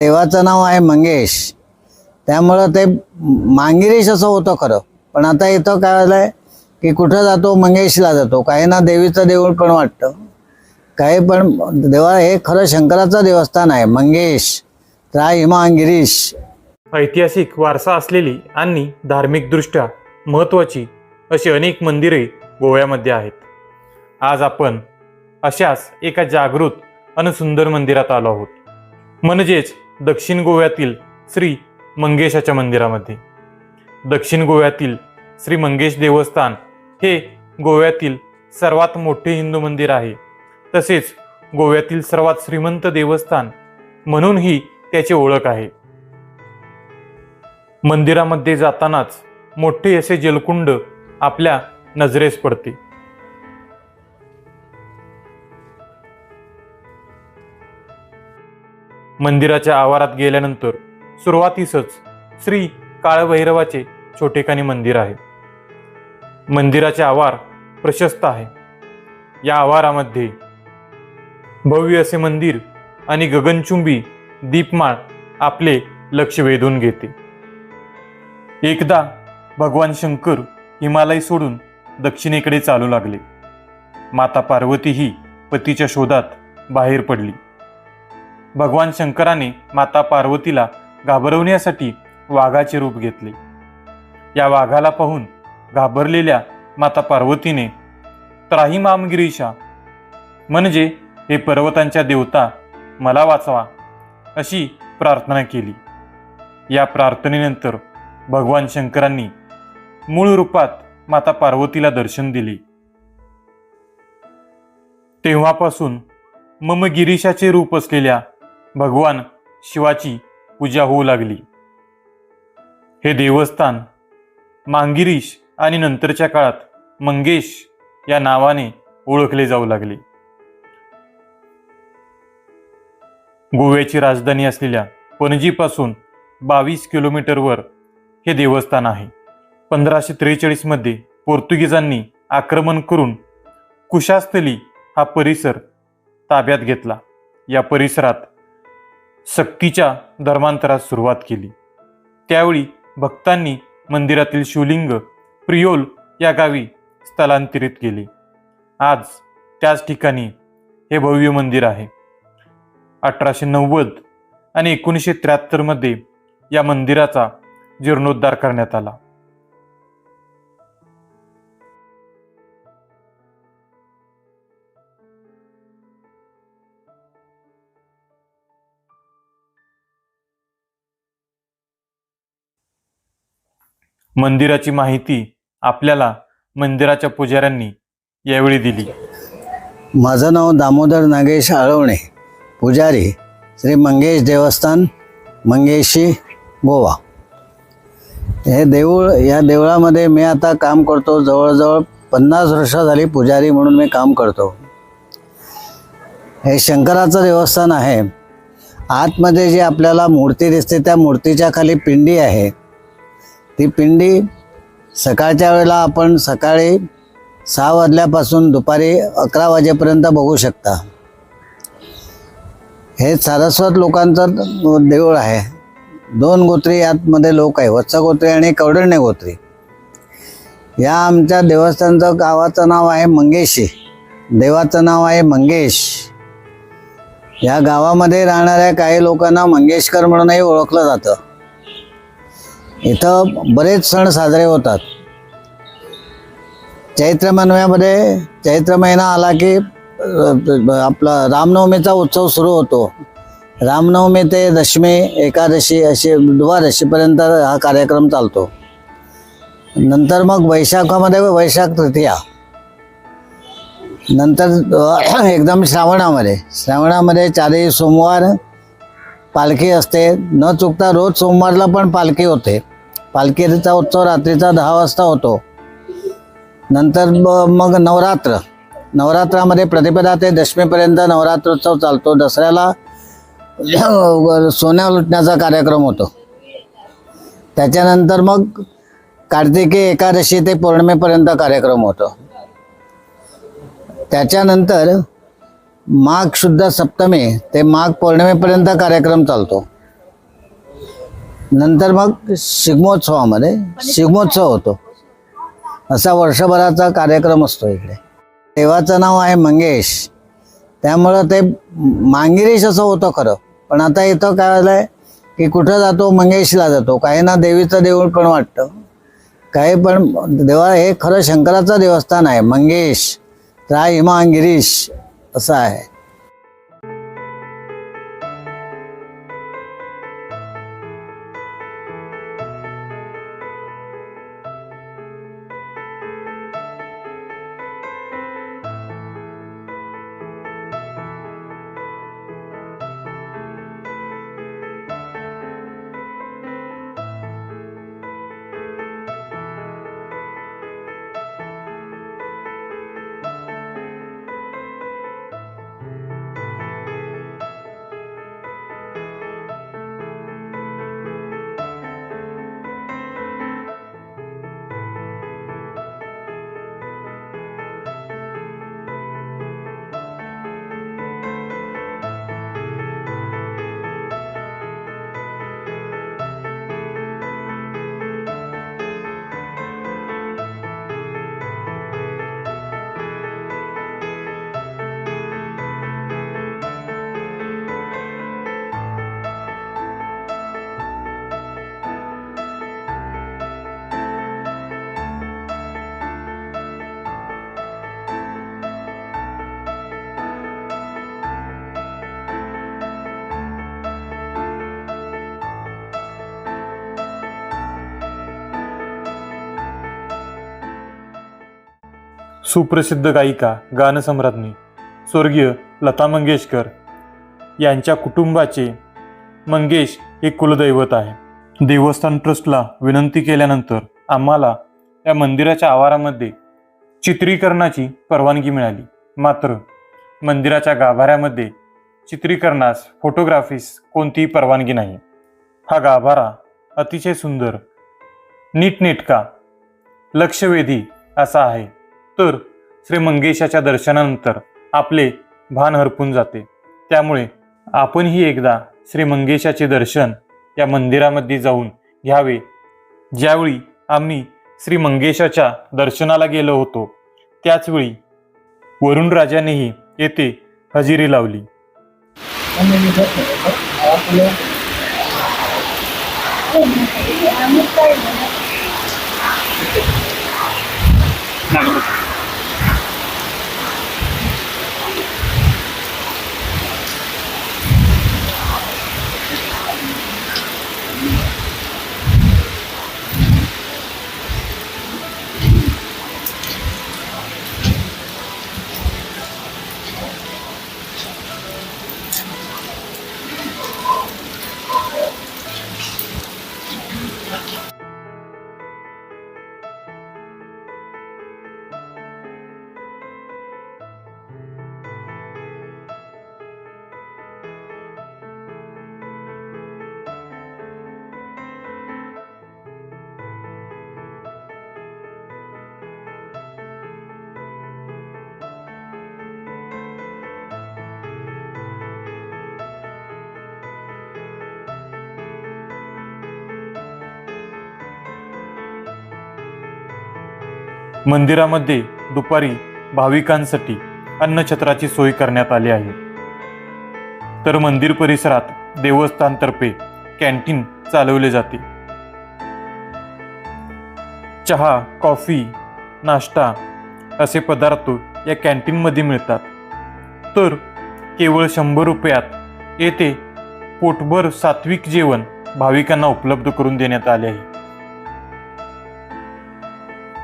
देवाचं नाव आहे मंगेश. त्यामुळं ते मांगिरीश असं होतं खरं. पण आता इथं काय झालंय की कुठं जातो मंगेशला जातो. काही ना देवीचं देऊळ पण वाटतं. काही पण देवा हे खरं शंकराचं देवस्थान आहे. मंगेश त्रा हिमांगिरीश ऐतिहासिक वारसा असलेली आणि धार्मिकदृष्ट्या महत्त्वाची अशी अनेक मंदिरे गोव्यामध्ये आहेत. आज आपण अशाच एका जागृत आणि सुंदर मंदिरात आलो आहोत. म्हणजेच दक्षिण गोव्यातील श्री मंगेशाच्या मंदिरामध्ये. दक्षिण गोव्यातील श्री मंगेश देवस्थान हे गोव्यातील सर्वात मोठे हिंदू मंदिर आहे. तसेच गोव्यातील सर्वात श्रीमंत देवस्थान म्हणूनही त्याची ओळख आहे. मंदिरामध्ये जातानाच मोठे असे जलकुंड आपल्या नजरेस पडते. मंदिराच्या आवारात गेल्यानंतर सुरुवातीसच श्री काळभैरवाचे छोटेखानी मंदिर आहे. मंदिराचे आवार प्रशस्त आहे. या आवारामध्ये भव्य असे मंदिर आणि गगनचुंबी दीपमाळ आपले लक्ष वेधून घेते. एकदा भगवान शंकर हिमालय सोडून दक्षिणेकडे चालू लागले. माता पार्वतीही पतीच्या शोधात बाहेर पडली. भगवान शंकराने माता पार्वतीला घाबरवण्यासाठी वाघाचे रूप घेतले. या वाघाला पाहून घाबरलेल्या माता पार्वतीने त्राही मामगिरीशा म्हणजे हे पर्वतांच्या देवता मला वाचवा अशी प्रार्थना केली. या प्रार्थनेनंतर भगवान शंकरांनी मूळ रूपात माता पार्वतीला दर्शन दिले. तेव्हापासून मम गिरीशाचे रूप असलेल्या भगवान शिवाची पूजा होऊ लागली. हे देवस्थान मांगिरीश आणि नंतरच्या काळात मंगेश या नावाने ओळखले जाऊ लागले. गोव्याची राजधानी असलेल्या पणजीपासून बावीस किलोमीटरवर हे देवस्थान आहे. पंधराशे त्रेचाळीसमध्ये पोर्तुगीजांनी आक्रमण करून कुशास्थली हा परिसर ताब्यात घेतला. या परिसरात सक्तीच्या धर्मांतरास सुरुवात केली. त्यावेळी भक्तांनी मंदिरातील शिवलिंग प्रियोल या गावी स्थलांतरित केले. आज त्याच ठिकाणी हे भव्य मंदिर आहे. अठराशे नव्वद आणि एकोणीसशे त्र्याहत्तरमध्ये या मंदिराचा जीर्णोद्धार करण्यात आला. मंदिराची माहिती आपल्याला मंदिराच्या पुजाऱ्यांनी यावेळी दिली. माझं नाव दामोदर नागेश आळवणे. पुजारी श्री मंगेश देवस्थान मंगेशी गोवा. हे देऊळ या देवळामध्ये मी आता काम करतो. जवळजवळ पन्नास वर्ष झाली पुजारी म्हणून मी काम करतो. हे शंकराचं देवस्थान आहे. आतमध्ये जी आपल्याला मूर्ती दिसते त्या मूर्तीच्या खाली पिंडी आहे. ती पिंडी सकाळच्या वेळेला आपण सकाळी सहा वाजल्यापासून दुपारी अकरा वाजेपर्यंत बघू शकता. हे सारस्वत लोकांचं देऊळ आहे. दोन गोत्री यातमध्ये लोक आहे. वत्स गोत्री आणि कवडणे गोत्री. या आमच्या देवस्थानचं गावाचं नाव आहे मंगेशी. देवाचं नाव आहे मंगेश. या गावामध्ये राहणाऱ्या काही लोकांना मंगेशकर म्हणूनही ओळखलं जातं. इथं बरेच सण साजरे होतात. चैत्र महिन्यामध्ये चैत्र महिना आला की आपला रामनवमीचा उत्सव सुरू होतो. रामनवमी ते दशमी एकादशी अशी द्वादशीपर्यंत हा कार्यक्रम चालतो. नंतर मग वैशाखामध्ये वैशाख तृतीया. नंतर एकदम श्रावणामध्ये. श्रावणामध्ये चारही सोमवार पालखी असते. न चुकता रोज सोमवारला पण पालखी होते. पालखीचा उत्सव रात्रीचा दहा वाजता होतो. नंतर ब- मग नवरात्र. नवरात्रामध्ये प्रतिपदा ते दशमीपर्यंत नवरात्रोत्सव चालतो. दसऱ्याला सोन्या लुटण्याचा कार्यक्रम होतो. त्याच्यानंतर मग कार्तिकी एकादशी ते पौर्णिमेपर्यंत कार्यक्रम होतो. त्याच्यानंतर माघ शुद्ध सप्तमी ते माघ पौर्णिमेपर्यंत कार्यक्रम चालतो. नंतर मग शिगमोत्सवामध्ये शिगमोत्सव होतो. असा वर्षभराचा कार्यक्रम असतो इकडे. देवाचं नाव आहे मंगेश. त्यामुळं ते मांगिरीश असं होतं खरं. पण आता इथं काय झालं आहे की कुठं जातो मंगेशला जातो. काही ना देवीचं देऊळ पण वाटतं. काही पण देवा हे खरं शंकराचं देवस्थान आहे. मंगेश त्राय हिमांगिरीश असं आहे. सुप्रसिद्ध गायिका गानसम्राज्ञी स्वर्गीय लता मंगेशकर यांच्या कुटुंबाचे मंगेश हे कुलदैवत आहे. देवस्थान ट्रस्टला विनंती केल्यानंतर आम्हाला या मंदिराच्या आवारामध्ये चित्रीकरणाची परवानगी मिळाली. मात्र मंदिराच्या गाभाऱ्यामध्ये चित्रीकरणास फोटोग्राफीस कोणतीही परवानगी नाही. हा गाभारा अतिशय सुंदर नीटनेटका लक्षवेधी असा आहे. तर श्री मंगेशाच्या दर्शनानंतर आपले भान हरपून जाते. त्यामुळे आपणही एकदा श्री मंगेशाचे दर्शन या मंदिरामध्ये जाऊन घ्यावे. ज्यावेळी आम्ही श्री मंगेशाच्या दर्शनाला गेलो होतो त्याचवेळी वरुण राजानेही येथे हजेरी लावली. मंदिरामध्ये दुपारी भाविकांसाठी अन्नछत्राची सोय करण्यात आली आहे. तर मंदिर परिसरात देवस्थानतर्फे कॅन्टीन चालवले जाते. चहा कॉफी नाश्ता असे पदार्थ या कॅन्टीनमध्ये मिळतात. तर केवळ शंभर रुपयात येथे पोटभर सात्विक जेवण भाविकांना उपलब्ध करून देण्यात आले आहे.